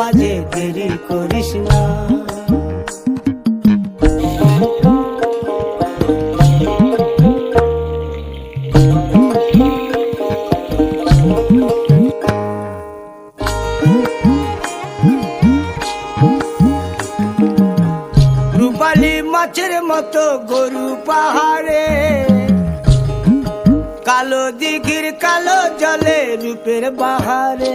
বাজে দেরি করিস না। রূপালি মাছের মতো গরু পাহাড়ে, কালো দিঘির কালো জলে রূপের বাহারে।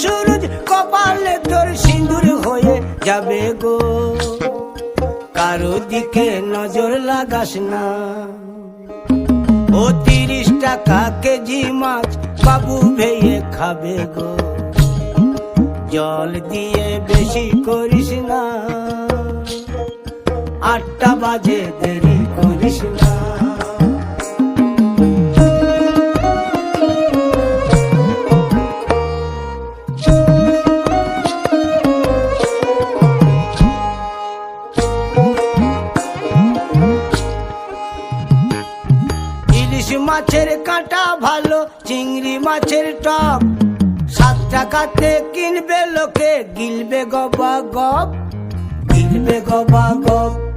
সুরজ কপালে তোর সিঁদুর হয়ে যাবে গো। কারও দিকে নজর লাগাস না। ও তিরিশ টাকা কেজি মাছ বাবু ভেয়ে খাবে গো। জল দিয়ে বেশি করিস না। আটটা বাজে দেরি করিস না। মাছের কাঁটা ভালো, চিংড়ি মাছের টপ সাত টাকাতে কিনবে লোকে, গিলবে গবা গপ গিলবে গবা গপ